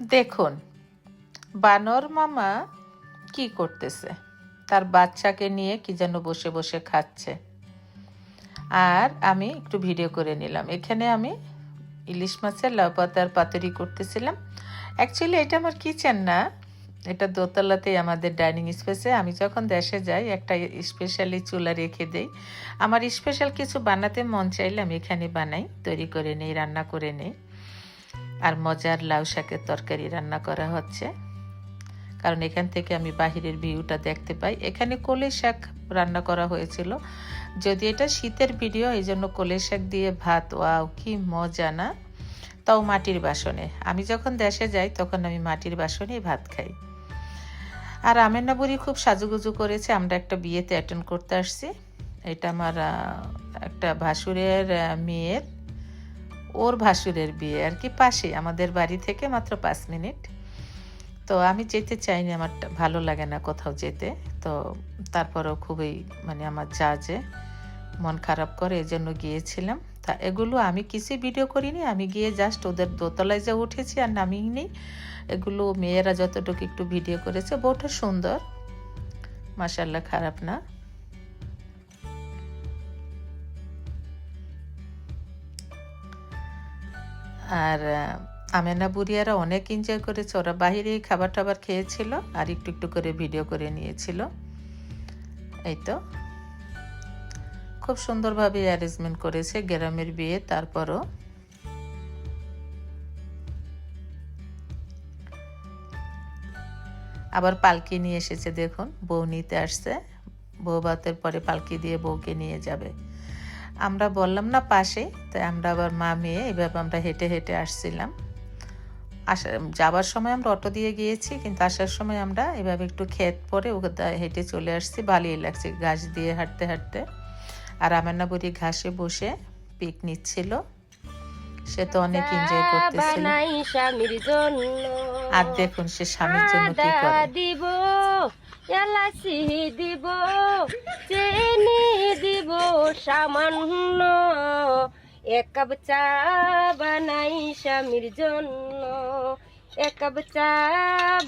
দেখুন, বানর মামা কি করতেছে? তার বাচ্চাকে নিয়ে কি যেন বসে বসে খাচ্ছে। আর আমি একটু ভিডিও করে নিলাম। এখানে আমি ইলিশ মাছের লাউ পাতার পাতুরি করতেছিলাম। অ্যাকচুয়ালি এটা আমার কিচেন না। এটা দোতলাতেই আমাদের ডাইনিং স্পেসে আমি যখন দেশে যাই, একটা স্পেশালি চুলা রেখে দেই। আমার স্পেশাল কিছু বানাতে মন চাইলে আমি এখানে বানাই, তৈরি করে নেই, রান্না করে নেই। আর মজার লাউ শাকের তরকারি রান্না করা হচ্ছে। কারণ এখান থেকে আমি বাহিরের ভিউটা দেখতে পাই। এখানে কলে শাক রান্না করা হয়েছিল। যদি এটা শীতের ভিডিও, এই জন্য কলে শাক দিয়ে ভাত, ওয়াও, কি মজা না? তাও মাটির বাসনে। আমি যখন দেশে যাই, তখন আমি মাটির বাসনেই ভাত খাই। আর আমের বুড়ি খুব সাজুগুজু করেছে। আমরা একটা বিয়েতে অ্যাটেন্ড করতে আসছি। এটা আমার একটা ভাসুরের মেয়ের। ওর ভাসুরের বিয়ে আর কি পাশে, আমাদের বাড়ি থেকে মাত্র পাঁচ মিনিট। তো আমি যেতে চাইনি, আমার ভালো লাগে না কোথাও যেতে। তো তারপরেও খুবই মানে আমার যা যে মন খারাপ করে এই জন্য গিয়েছিলাম। তা এগুলো আমি কিছুই ভিডিও করিনি, আমি গিয়ে জাস্ট ওদের দোতলায় যে উঠেছি আর নামিয়ে নিই। এগুলো মেয়েরা যতটুকু একটু ভিডিও করেছে, বউটা সুন্দর। মাসাল্লাহ খারাপ না। আর আমেনা বুড়িয়ারা অনেক এনজয় করেছে। ওরা বাহিরেই খাবার টাবার খেয়েছিল আর একটু একটু করে ভিডিও করে নিয়েছিল। এই তো। খুব সুন্দরভাবে অ্যারেঞ্জমেন্ট করেছে গ্রামের বিয়ে, তারপরও আবার পালকি নিয়ে এসেছে, দেখুন। বউ নিতে আসছে। বউ ভাতের পরে পালকি দিয়ে বউকে নিয়ে যাবে। আমরা বললাম না পাশে তাই আমরা আবার মা মেয়ে এভাবে আমরা হেঁটে হেঁটে আসছিলাম। আসা যাবার সময় আমরা অটো দিয়ে গিয়েছি কিন্তু আসার সময় আমরা এভাবে একটু ক্ষেত পরে ওকে হেঁটে চলে আসছি ভালোই লাগছে ঘাস দিয়ে হাঁটতে হাঁটতে। আর আমেনা বুড়ি ঘাসে বসে পিক নিচ্ছিল সে তো অনেক এনজয় করতেছিল। আর দেখুন সে স্বামীর জন্য কি করে। দিব দিব। সামান্য এক কাপ চা বানাই স্বামীর জন্য। এক কাপ চা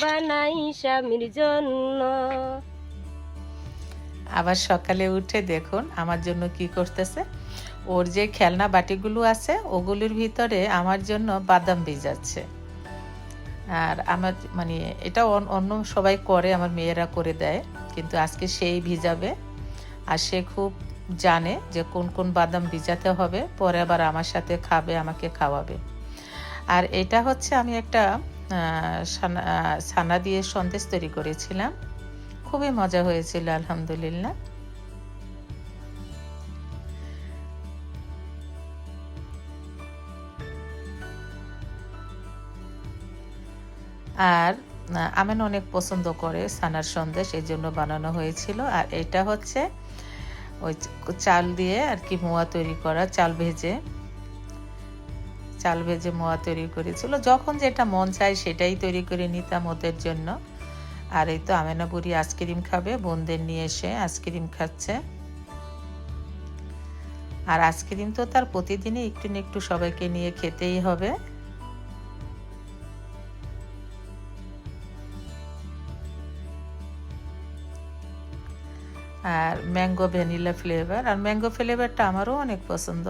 বানাই স্বামীর জন্য। আবার সকালে উঠে দেখুন আমার জন্য কি করতেছে। ওর যে খেলনা বাটিগুলো আছে, ওগুলোর ভিতরে আমার জন্য বাদাম ভিজাচ্ছে আর আমার মানে এটা অন্য সবাই করে, আমার মেয়েরা করে দেয়, কিন্তু আজকে সেই ভিজাবে। আর সে খুব জানে যে কোন কোন বাদাম ভিজাতে হবে, পরে আবার আমার সাথে খাবে, আমাকে খাওয়াবে। আর এটা হচ্ছে আমি একটা ছানা দিয়ে সন্দেশ তৈরি করেছিলাম। খুবই মজা হয়েছিল, আলহামদুলিল্লাহ। আর আমেন অনেক পছন্দ করে সানার সন্দেশ এই জন্য বানানো হয়েছিল। আর এটা হচ্ছে ওই চাল দিয়ে আর কি মোয়া তৈরি করা, চাল ভেজে। চাল ভেজে মোয়া তৈরি করেছিল। যখন যেটা মন চায় সেটাই তৈরি করে নিতাম ওদের জন্য। আর এই তো আমেনা বুড়ি আইসক্রিম খাবে, বোনদের নিয়ে এসে আইসক্রিম খাচ্ছে। আর আইসক্রিম তো তার প্রতিদিনই একটু না একটু সবাইকে নিয়ে খেতেই হবে। আর ম্যাঙ্গো ভ্যানিলা ফ্লেভার আর ম্যাঙ্গো ফ্লেভারটা আমারও অনেক পছন্দ।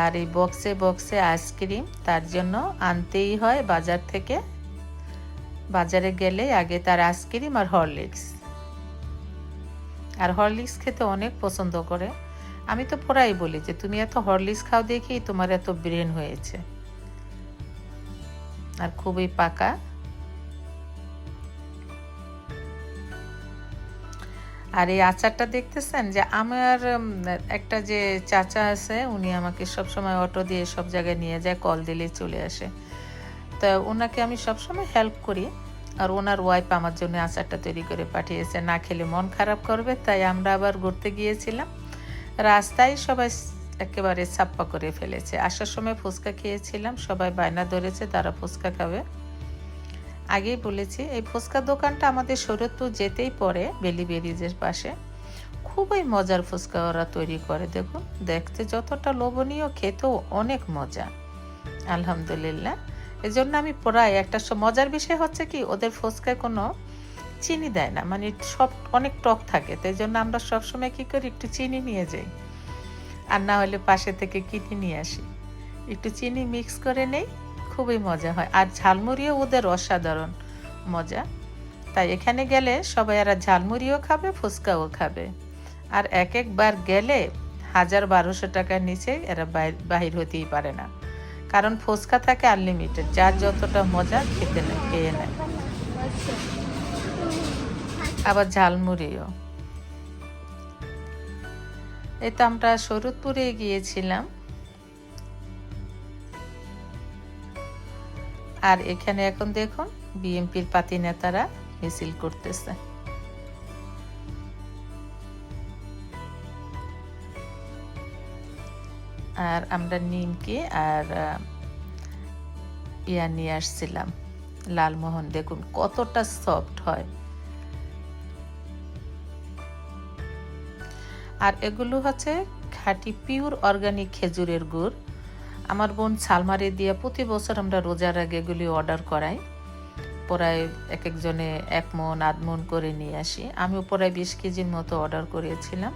আর এই বক্সে বক্সে আইসক্রিম তার জন্য আনতেই হয় বাজার থেকে। বাজারে গেলে আগে তার আইসক্রিম আর হরলিক্স আর হরলিক্স খেতে অনেক পছন্দ করে। আমি তো পড়াই বলি যে তুমি এত হরলিক্স খাও দেখেই তোমার এত ব্রেন হয়েছে। আর খুবই পাকা। আর এই আচারটা দেখতেছেন যে আমার একটা যে চাচা আছে, উনি আমাকে সব সময় অটো দিয়ে সব জায়গায় নিয়ে যায়, কল দিলে চলে আসে। তো ওনাকে আমি সব সময় হেল্প করি আর ওনার ওয়াইফ আমার জন্য আচারটা তৈরি করে পাঠিয়েছে। না খেলে মন খারাপ করবে, তাই আমরা আবার ঘুরতে গিয়েছিলাম। রাস্তায় সবাই একেবারে ছাপ্পা করে ফেলেছে। আসার সময় ফুচকা খেয়েছিলাম, সবাই বায়না ধরেছে, তারা ফুচকা খাবে। আগেই বলেছি, এই ফুচকা দোকানটা আমাদের শরৎপুর যেতেই পড়ে বেলি ব্রিজের পাশে। খুবই মজার ফুচকা ওরা তৈরি করে, দেখুন। দেখতে যতটা লোভনীয়, খেতেও অনেক মজা। আলহামদুলিল্লাহ। এই জন্য আমি প্রায় একটা মজার বিষয় হচ্ছে কি, ওদের ফুচকায় কোনো চিনি দেয় না। মানে সব, অনেক টক থাকে। তাই জন্য আমরা সবসময় কি করি? একটু চিনি নিয়ে যাই। আর না হলে পাশে থেকে কিনে নিয়ে আসি। একটু চিনি মিক্স করে নেই, খুবই মজা হয়। আর ঝালমুড়িও ওদের অসাধারণ মজা। তাই এখানে গেলে সবাই এরা ঝালমুড়িও খাবে, ফুচকাও খাবে। আর এক একবার গেলে হাজার বারোশো টাকার নিচে এরা বাহির হতেই পারে না। কারণ ফুচকা থাকে আনলিমিটেড যার যতটা মজা খেতে নেয়, খেয়ে নেয়। আবার ঝালমুড়িও। এই তো আমরা শরৎপুরে গিয়েছিলাম। আর এখানে এখন দেখুন বিএনপির পাতি নেতারা মিছিল করতেছে। আর আমরা নিমকি আর ইয়া নিয়ে আসছিলাম। লালমোহন, দেখুন কতটা সফট হয়। আর এগুলো হচ্ছে খাঁটি পিওর অর্গানিক খেজুরের গুড়। আমার বোন ছালমারি দিয়ে প্রতি বছর আমরা রোজার আগে এগুলি অর্ডার করাই। প্রায় এক একজনে এক মন, আধ মন করে নিয়ে আসি। আমিও প্রায় বিশ কেজির মতো অর্ডার করেছিলাম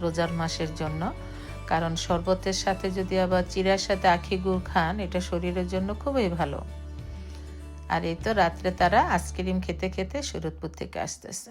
রোজার মাসের জন্য। কারণ শরবতের সাথে যদি আবার চিরার সাথে আখি গুড় খান, এটা শরীরের জন্য খুবই ভালো। আর এই তো রাত্রে তারা আইসক্রিম খেতে খেতে সুরতপুর থেকে আসতেছে।